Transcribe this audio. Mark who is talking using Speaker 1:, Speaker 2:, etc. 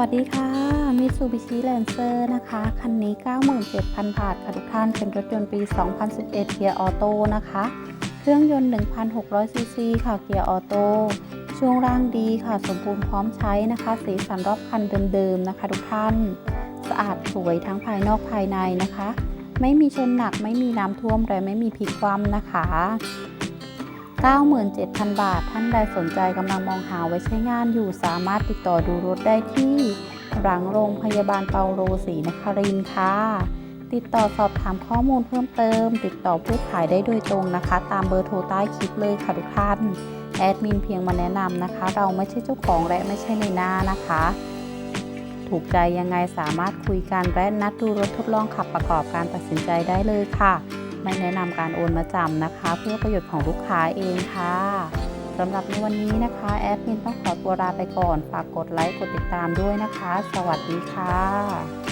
Speaker 1: วัสดีค่ะ มิซูบิชิแลนเซอร์นะคะ คันนี้ 97,000 บาทค่ะทุกท่าน เป็นรถยนต์ปี 2011 เกียร์ออโต้นะคะ เครื่องยนต์ 1,600 ซีซีค่ะ เกียร์ออโต้ ช่วงล่างดีค่ะ สมบูรณ์พร้อมใช้นะคะ สีสันรอบคันเดิมๆ นะคะทุกท่าน สะอาดสวยทั้งภายนอกภายในนะคะ ไม่มีชนหนัก ไม่มีน้ำท่วม และไม่มีพลิกคว่ำนะคะ 97,000 บาท ท่านใดสนใจกำลังมองหาไว้ใช้งานอยู่สามารถติดต่อดูรถได้ที่หลังโรงพยาบาลเปาโลศรีนครินทร์ค่ะ ติดต่อสอบถามข้อมูลเพิ่มเติม ติดต่อผู้ขายได้โดยตรงนะคะ ตามเบอร์โทรใต้คลิปเลยค่ะทุกท่าน แอดมินเพียงมาแนะนำนะคะ เราไม่ใช่เจ้าของและไม่ใช่ในหน้านะคะ ถูกใจยังไงสามารถคุยกันและนัดดูรถทดลองขับประกอบการตัดสินใจได้เลยค่ะ ไม่แนะนำการโอนมาจำนะคะ เพื่อประโยชน์ของลูกค้าเองค่ะสำหรับในวันนี้นะคะแอดมินต้องขอตัวลาไปก่อน ฝากกดไลค์กดติดตามด้วยนะคะ สวัสดีค่ะ